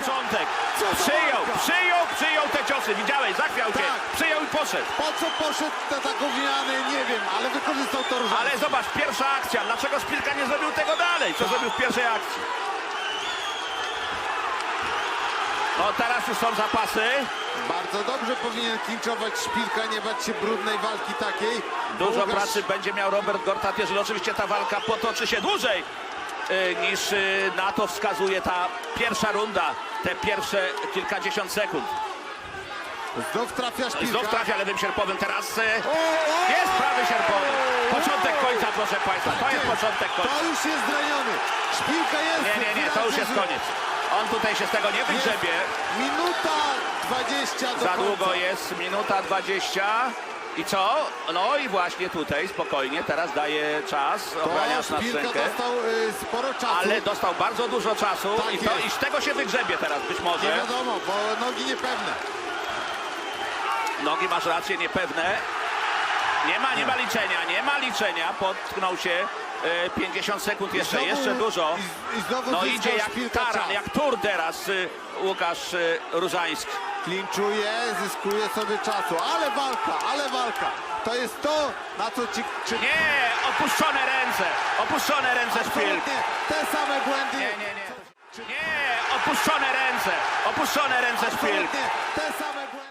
początek. Przyjął, przyjął, przyjął te ciosy. Widziałeś, zachwiał się. Tak. Przyjął i poszedł. Po co poszedł na taką zmianę, nie wiem, ale wykorzystał to różnie. Ale zobacz, pierwsza akcja. Dlaczego Szpilka nie zrobił tego dalej? Co zrobił w pierwszej akcji? No teraz już są zapasy. Bardzo dobrze powinien klinczować Szpilka, nie bać się brudnej walki takiej. Dużo Łukasz- pracy będzie miał Robert Gortat, jeżeli oczywiście ta walka potoczy się dłużej niż y, na to wskazuje ta pierwsza runda, te pierwsze kilkadziesiąt sekund. Znów trafia Szpilka. Znów trafia lewym sierpowym, teraz y, jest prawy sierpowy. Początek końca, proszę Państwa, to jest początek końca. To już jest zraniony. Szpilka jest. Nie, nie, nie, to już jest koniec. On tutaj się z tego nie wygrzebie. Minuta 20 do Za końca. długo jest, minuta 20. I co? No i właśnie tutaj, spokojnie, teraz daje czas, obraniasz na Szpilka dostał y, sporo czasu. Ale dostał bardzo dużo czasu Tak i, to, jest. i z tego się wygrzebie teraz być Nie może. wiadomo, bo nogi niepewne. Nogi masz rację, niepewne. Nie ma, nie ma liczenia, nie ma liczenia. Potknął się e, 50 sekund jeszcze, Znowu- jeszcze dużo. I, i znowu No zyskał idzie jak Szpilka taran, jak tur teraz y, Łukasz y, Różański. Klinczuje, zyskuje sobie czasu. Ale walka, ale walka. To jest to, na co ci... Czy... Nie, opuszczone ręce, opuszczone ręce szpil. Absolutnie te same błędy. Nie, nie, nie. Nie, opuszczone ręce, opuszczone ręce szpil. Absolutnie te same